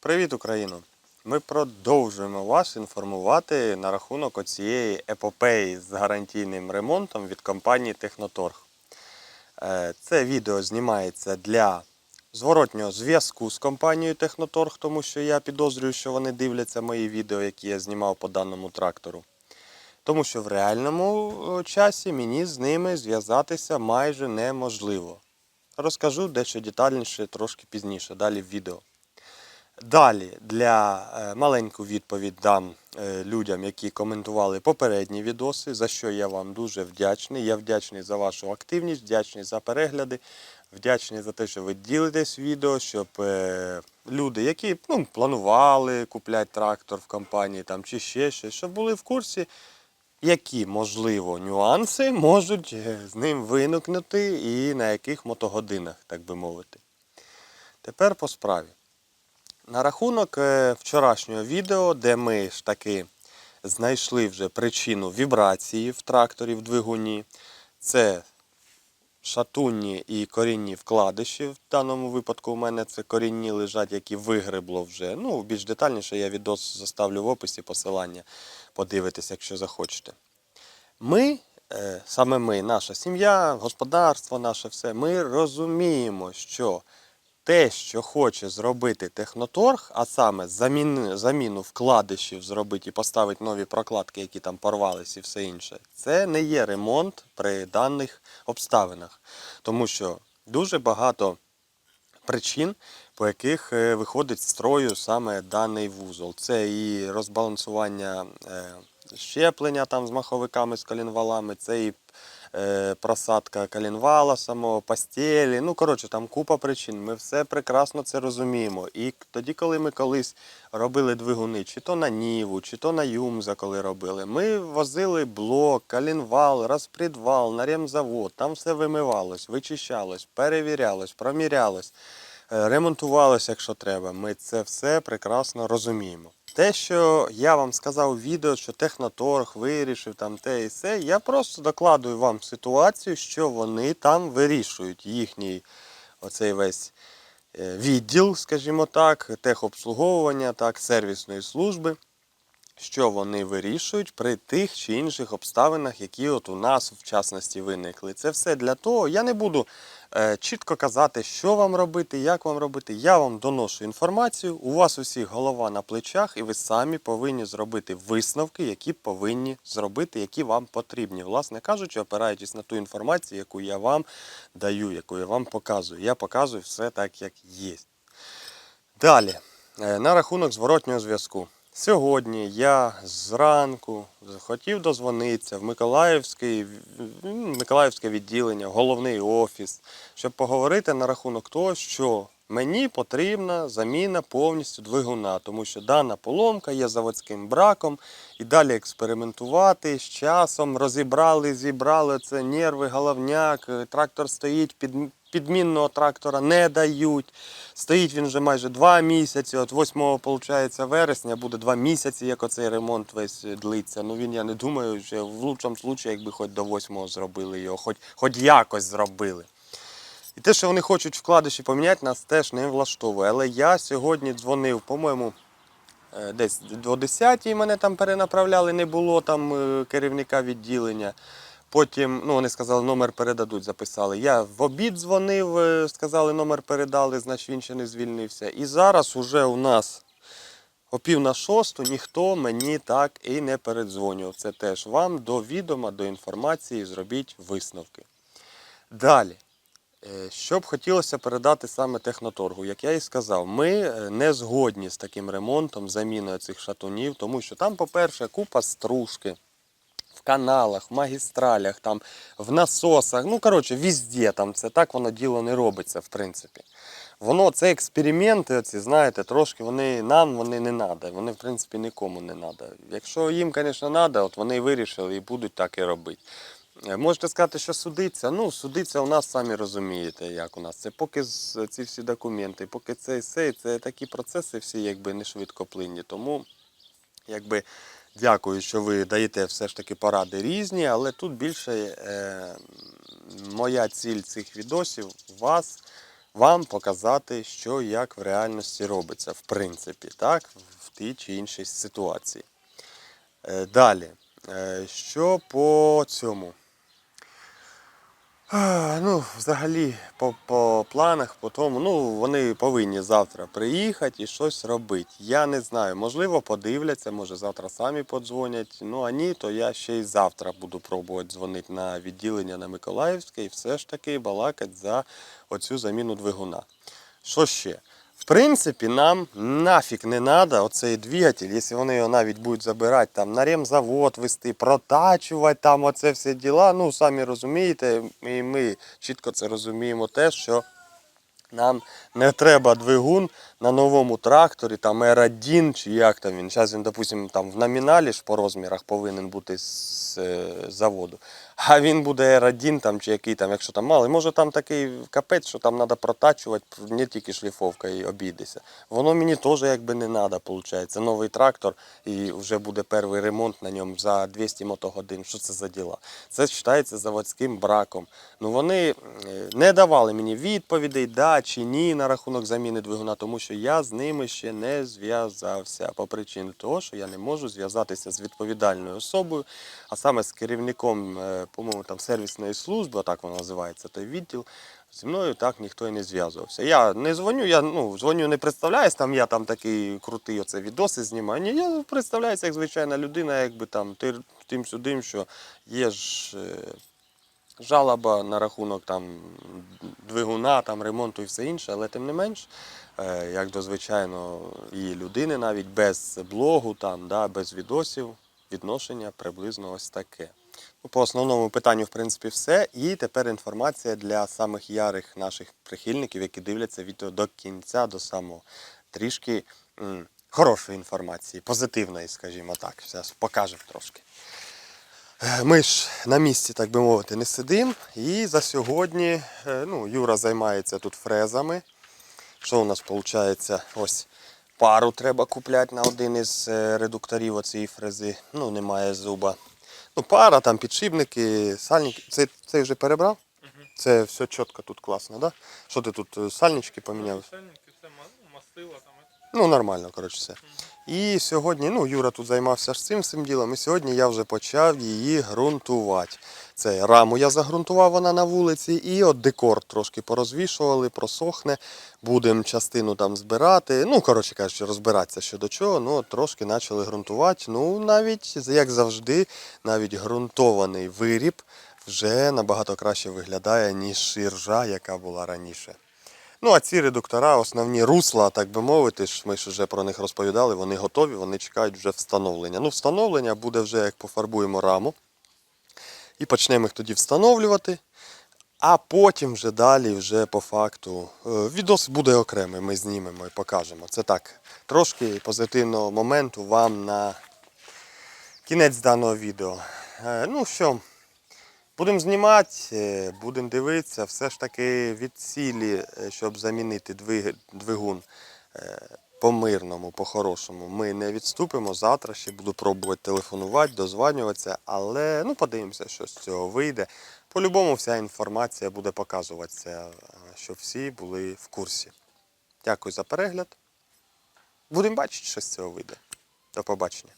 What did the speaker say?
Привіт, Україно! Ми продовжуємо вас інформувати на рахунок оцієї епопеї з гарантійним ремонтом від компанії Техноторг. Е, Це відео знімається для зворотнього зв'язку з компанією Техноторг, тому що я підозрюю, що вони дивляться мої відео, які я знімав по даному трактору. Тому що в реальному е, часі мені з ними зв'язатися майже неможливо. Розкажу дещо детальніше трошки пізніше, далі в відео. Далі для е, маленьку відповідь дам е, людям, які коментували попередні відоси, за що я вам дуже вдячний. Я вдячний за вашу активність, вдячний за перегляди, вдячний за те, що ви ділитесь відео, щоб е, люди, які ну, планували купляти трактор в компанії там, чи ще щось, щоб були в курсі, які, можливо, нюанси можуть з ним виникнути і на яких мотогодинах, так би мовити. Тепер по справі. На рахунок е, вчорашнього відео, де ми ж таки знайшли вже причину вібрації в тракторі в двигуні, це шатунні і корінні вкладиші. В даному випадку у мене це корінні лежать, які вигребло вже. Ну, більш детальніше я відос заставлю в описі посилання, подивитися, якщо захочете. Ми, е, саме ми, наша сім'я, господарство, наше все, ми розуміємо, що те, що хоче зробити Техноторг, а саме замін, заміну вкладишів зробити і поставити нові прокладки, які там порвались і все інше, це не є ремонт при даних обставинах. Тому що дуже багато причин, по яких е, виходить з строю саме даний вузол. Це і розбалансування е, щеплення там з маховиками, з колінвалами, це і просадка колінвала самого, постелі. Ну, коротше, там купа причин. Ми все прекрасно це розуміємо. І тоді, коли ми колись робили двигуни, чи то на Ніву, чи то на Юмза, коли робили, ми возили блок, колінвал, розпредвал, на ремзавод, там все вимивалось, вичищалось, перевірялось, промірялось, е, ремонтувалось, якщо треба. Ми це все прекрасно розуміємо. Те, що я вам сказав у відео, що Техноторг вирішив там те і все, я просто докладую вам ситуацію, що вони там вирішують. Їхній оцей весь е, відділ, скажімо так, техобслуговування, так, сервісної служби, що вони вирішують при тих чи інших обставинах, які от у нас в частності виникли. Це все для того. Я не буду е, чітко казати, що вам робити, як вам робити. Я вам доношу інформацію. У вас усіх голова на плечах, і ви самі повинні зробити висновки, які повинні зробити, які вам потрібні. Власне кажучи, опираючись на ту інформацію, яку я вам даю, яку я вам показую. Я показую все так, як є. Далі, е, на рахунок зворотнього зв'язку. Сьогодні я зранку захотів дозвонитися в Миколаївський, Миколаївське відділення, головний офіс, щоб поговорити на рахунок того, що мені потрібна заміна повністю двигуна, тому що дана поломка є заводським браком, і далі експериментувати з часом розібрали, зібрали це нерви, головняк, е, трактор стоїть під. Підмінного трактора не дають. Стоїть він вже майже два місяці. От 8 виходить, вересня буде два місяці, як оцей ремонт весь длиться. Ну він я не думаю, що в лучшому випадку, якби хоч до 8 зробили його, хоч, хоч якось зробили. І те, що вони хочуть вкладиші поміняти, нас теж не влаштовує. Але я сьогодні дзвонив, по-моєму, е, десь до 10 мене там перенаправляли, не було там е, керівника відділення. Потім, ну, вони сказали, номер передадуть, записали. Я в обід дзвонив, е, сказали, номер передали, значить він ще не звільнився. І зараз уже у нас о пів на шосту ніхто мені так і не передзвонював. Це теж вам до відома, до інформації зробіть висновки. Далі. Е, Що б хотілося передати саме техноторгу, як я і сказав, ми е, не згодні з таким ремонтом, заміною цих шатунів, тому що там, по-перше, купа стружки в каналах, в магістралях, там, в насосах. Ну, коротше, везде там це так воно діло не робиться, в принципі. Воно це експерименти, оці, знаєте, трошки вони нам вони не треба. Вони, в принципі, нікому не треба. Якщо їм, звісно, треба, от вони вирішили і будуть так і робити. Е, Можете сказати, що судиться. Ну, судиться у нас, самі розумієте, як у нас. Це поки ці всі документи, поки це і все, це такі процеси всі якби не швидкоплинні. Тому якби дякую, що ви даєте все ж таки поради різні, але тут більше е, моя ціль цих відосів вас вам показати, що як в реальності робиться, в принципі, так, в тій чи іншій ситуації. Е, Далі, Е, що по цьому? Ну, взагалі, по, по планах, по тому, ну, вони повинні завтра приїхати і щось робити. Я не знаю, можливо, подивляться, може завтра самі подзвонять. Ну, а ні, то я ще й завтра буду пробувати дзвонити на відділення на Миколаївське і все ж таки балакати за оцю заміну двигуна. Що ще? В принципі, нам нафіг не треба оцей двигатель, якщо вони його навіть будуть забирати там, на ремзавод вести, протачувати там оце все діла. Ну, самі розумієте, і ми чітко це розуміємо те, що нам не треба двигун на новому тракторі, там R1 чи як там він. Зараз він, допустимо, там в номіналі ж по розмірах повинен бути з е, заводу. А він буде R1 там, чи який там, якщо там малий. Може там такий капець, що там треба протачувати, не тільки шліфовка і обійдеться. Воно мені теж якби не треба, виходить. Новий трактор і вже буде перший ремонт на ньому за 200 мотогодин. Що це за діла? Це вважається заводським браком. Ну вони е, не давали мені відповідей, да чи ні на рахунок заміни двигуна, тому що я з ними ще не зв'язався по причині того, що я не можу зв'язатися з відповідальною особою, а саме з керівником, е, по-моєму, там сервісної служби, так воно називається, той відділ. Зі мною так ніхто і не зв'язувався. Я не дзвоню, я ну, дзвоню, не представляюсь, там я там такий крутий оце відоси знімаю. Ні, я представляюся як звичайна людина, якби там тим сюдим, що є ж е, жалоба на рахунок там двигуна, там ремонту і все інше, але тим не менш, е, як до звичайно і людини, навіть без блогу, там, да, без відосів, відношення приблизно ось таке. Ну, По основному питанню, в принципі, все. І тепер інформація для самих ярих наших прихильників, які дивляться відео до кінця, до самого. Трішки м, хорошої інформації, позитивної, скажімо так. Зараз покажемо трошки. Е, Ми ж на місці, так би мовити, не сидимо. І за сьогодні е, ну, Юра займається тут фрезами. Що у нас виходить? Ось пару треба купляти на один із е, редукторів оцієї фрези. Ну, немає зуба. Ну, пара, там підшипники, сальники. Це, це вже перебрав? Це все чітко тут класно, да? Що ти тут сальнички поміняв? Сальники, ма- мастила там. Ну, нормально, коротше, все. І сьогодні, ну, Юра тут займався ж цим всім ділом, і сьогодні я вже почав її ґрунтувати. Це раму я загрунтував вона на вулиці, і от декор трошки порозвішували, просохне. Будемо частину там збирати. Ну, коротше кажучи, розбиратися щодо чого. Ну, трошки почали ґрунтувати. Ну, навіть, як завжди, навіть ґрунтований виріб вже набагато краще виглядає, ніж іржа, яка була раніше. Ну, а ці редуктора, основні русла, так би мовити, ми ж вже про них розповідали, вони готові, вони чекають вже встановлення. Ну, встановлення буде вже як пофарбуємо раму. І почнемо їх тоді встановлювати. А потім вже далі, вже по факту, е, відос буде окремий, ми знімемо і покажемо. Це так, трошки позитивного моменту вам на кінець даного відео. Е, Ну що, Будемо знімати, е, будемо дивитися, все ж таки від цілі, е, щоб замінити двигун е, по-мирному, по-хорошому, ми не відступимо. Завтра ще буду пробувати телефонувати, дозванюватися, але ну, подивимося, що з цього вийде. По-любому вся інформація буде показуватися, щоб всі були в курсі. Дякую за перегляд. Будемо бачити, що з цього вийде. До побачення.